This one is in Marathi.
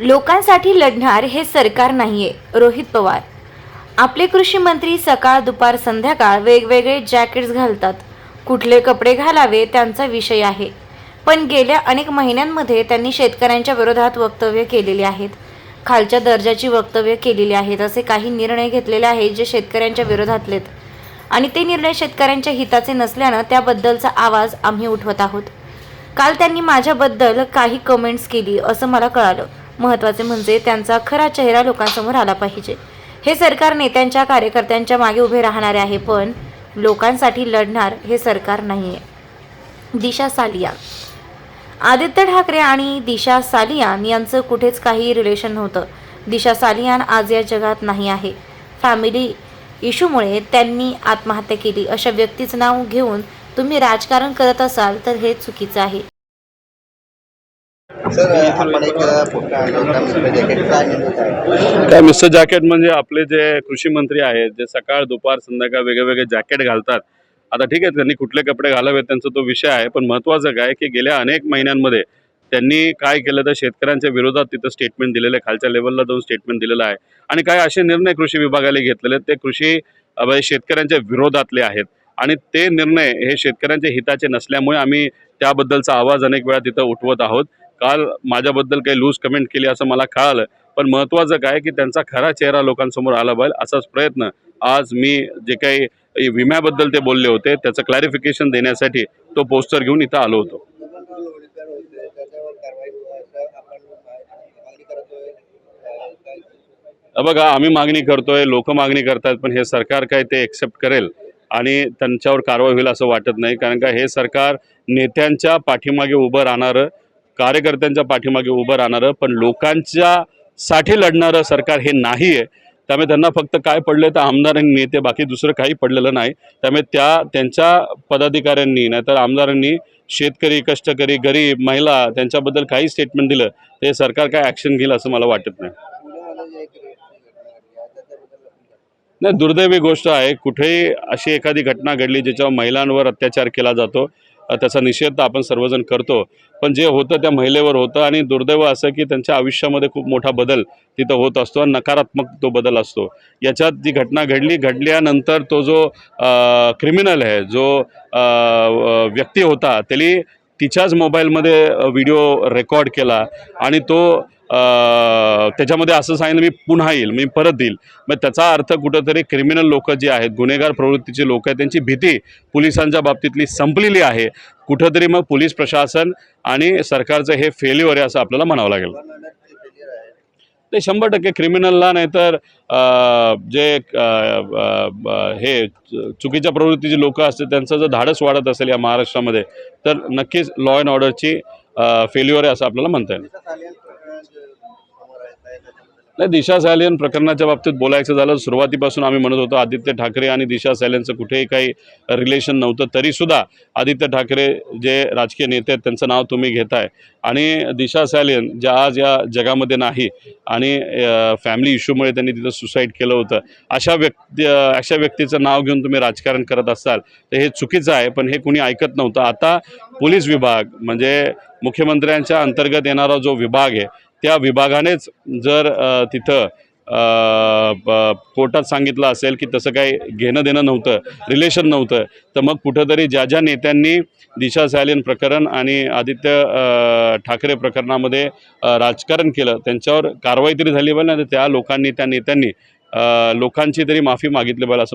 लोकांसाठी लढणार हे सरकार नाही आहे रोहित पवार. आपले कृषी मंत्री सकाळ दुपार संध्याकाळ वेगवेगळे जॅकेट्स घालतात. कुठले कपडे घालावे त्यांचा विषय आहे. पण गेल्या अनेक महिन्यांमध्ये त्यांनी शेतकऱ्यांच्या विरोधात वक्तव्य केलेली आहेत. खालच्या दर्जाची वक्तव्य केलेली आहेत असे काही निर्णय घेतलेले आहेत जे शेतकऱ्यांच्या विरोधातलेत. आणि ते निर्णय शेतकऱ्यांच्या हिताचे नसल्यानं त्याबद्दलचा आवाज आम्ही उठवत आहोत. काल त्यांनी माझ्याबद्दल काही कमेंट्स केली असं मला कळालं. महत्त्वाचे म्हणजे त्यांचा खरा चेहरा लोकांसमोर आला पाहिजे. हे सरकार नेत्यांच्या कार्यकर्त्यांच्या मागे उभे राहणारे आहे पण लोकांसाठी लढणार हे सरकार नाही आहे दिशा सालिया. आदित्य ठाकरे आणि दिशा सालियान यांचं कुठेच काही रिलेशन नव्हतं. दिशा सालियान आज या जगात नाही आहे. फॅमिली इशूमुळे त्यांनी आत्महत्या केली. अशा व्यक्तीचं नाव घेऊन तुम्ही राजकारण करत असाल तर हे चुकीचं आहे. सर आपण एक काय मिस्टर जॅकेट म्हणजे आपले जे कृषी मंत्री आहेत जे सकाळ दुपार संध्याकाळ वेगळे वेगळे जॅकेट घालतात. आता ठीक आहे त्यांनी कुठले कपडे घालावेत त्यांचा तो विषय आहे पण महत्वाचं काय की गेल्या अनेक महिन्यांमध्ये त्यांनी काय केलं तर शेतकऱ्यांच्या विरोधात तिथं स्टेटमेंट दिलेलं आहे खालच्या लेवलला जाऊन स्टेटमेंट दिलेलं आहे. आणि काय असे निर्णय कृषी विभागाने घेतलेले ते कृषी म्हणजे शेतकऱ्यांच्या विरोधातले आहेत. आणि ते निर्णय हे शेतकऱ्यांच्या हिताचे नसल्यामुळे आम्ही त्याबद्दलचा आवाज अनेक वेळा तिथं उठवत आहोत. काल माझ्याबद्दल काही लूज कमेंट केली असं मला कळालं. पण महत्त्वाचं काय की त्यांचा खरा चेहरा लोकांसमोर आला पाहिजे असाच प्रयत्न. आज मी जे काही विम्याबद्दल ते बोलले होते त्याचं क्लॅरिफिकेशन देण्यासाठी तो पोस्टर घेऊन इथं आलो होतो. अ बघा आम्ही मागणी करतोय लोक मागणी करतात पण हे सरकार काय ते एक्सेप्ट करेल? आणि त्यांच्यावर कारवाई होईल असं वाटत नाही कारण का हे सरकार नेत्यांच्या पाठीमागे उभं राहणारं कार्यकर्त्यांच्या पाठीमागे उभं राहणारं पण लोकांच्या साठी लढणारं सरकार हे नाही आहे त्यामुळे त्यांना फक्त काय पडलं तर आमदारांनी नेते बाकी दुसरं काही पडलेलं नाही. त्यामुळे त्या त्यांच्या पदाधिकाऱ्यांनी नाहीतर आमदारांनी शेतकरी कष्टकरी गरीब महिला त्यांच्याबद्दल काही स्टेटमेंट दिलं ते सरकार काय ॲक्शन घेईल असं मला वाटत नाही. नाही दुर्दैवी गोष्ट आहे कुठेही अशी एखादी घटना घडली ज्याच्यावर महिलांवर अत्याचार केला जातो त्याचा निषेध तर आपण सर्वजण करतो. पण जे होतं त्या महिलेवर होतं आणि दुर्दैव असं की त्यांच्या आयुष्यामध्ये खूप मोठा बदल तिथं होत असतो आणि नकारात्मक तो बदल असतो. याच्यात जी घटना घडली घडल्यानंतर तो जो क्रिमिनल आहे जो व्यक्ती होता त्याने तिच्याच मोबाईलमध्ये व्हिडिओ रेकॉर्ड केला आणि तो त्याच्यामध्ये असं सांगितलं मी पुन्हा येईल मी परत येईल. मग त्याचा अर्थ कुठंतरी क्रिमिनल लोक जे आहेत गुन्हेगार प्रवृत्तीचे लोक आहेत त्यांची भीती पोलिसांच्या बाबतीतली संपलेली आहे. कुठंतरी मग पोलीस प्रशासन आणि सरकारचं हे फेल्युअर आहे असं आपल्याला म्हणावं लागेल. ते शंभर टक्के क्रिमिनलला नाहीतर जे हे चुकीच्या चुकीच्या प्रवृत्तीची लोक असतील त्यांचं जर धाडस वाढत असेल या महाराष्ट्रामध्ये तर नक्कीच लॉ अँड ऑर्डरची फेल्युअर आहे असं आपल्याला म्हणता येईल दिशा सालियन प्रकरण जे समोर येत आहे त्याच्याबद्दल नाही दिशा सॅलियन प्रकरणाच्या बाबतीत बोलायचं झालं सुरुवातीपासून आम्ही म्हणत होतो आदित्य ठाकरे आणि दिशा सॅलियनचं कुठेही काही रिलेशन नव्हतं तरीसुद्धा आदित्य ठाकरे जे राजकीय नेते आहेत त्यांचं नाव तुम्ही घेताय. आणि दिशा सॅलियन ज्या आज या जगामध्ये नाही आणि फॅमिली इश्यूमुळे त्यांनी तिथं सुसाईड केलं होतं अशा व्यक्ती अशा व्यक्तीचं नाव घेऊन तुम्ही राजकारण करत असाल तर हे चुकीचं आहे पण हे कुणी ऐकत नव्हतं. आता पोलीस विभाग म्हणजे मुख्यमंत्र्यांच्या अंतर्गत येणारा जो विभाग आहे त्या विभागानेच जर तिथं ब- कोर्टात सांगितलं असेल की तसं काही घेणं देणं नव्हतं रिलेशन नव्हतं तर मग कुठंतरी ज्या ज्या नेत्यांनी दिशा सॅलिन प्रकरण आणि आदित्य ठाकरे प्रकरणामध्ये राजकारण केलं त्यांच्यावर कारवाई तरी झाली पाहिजे ना तर त्या लोकांनी त्या नेत्यांनी लोकांची तरी माफी मागितली पाहिजे असं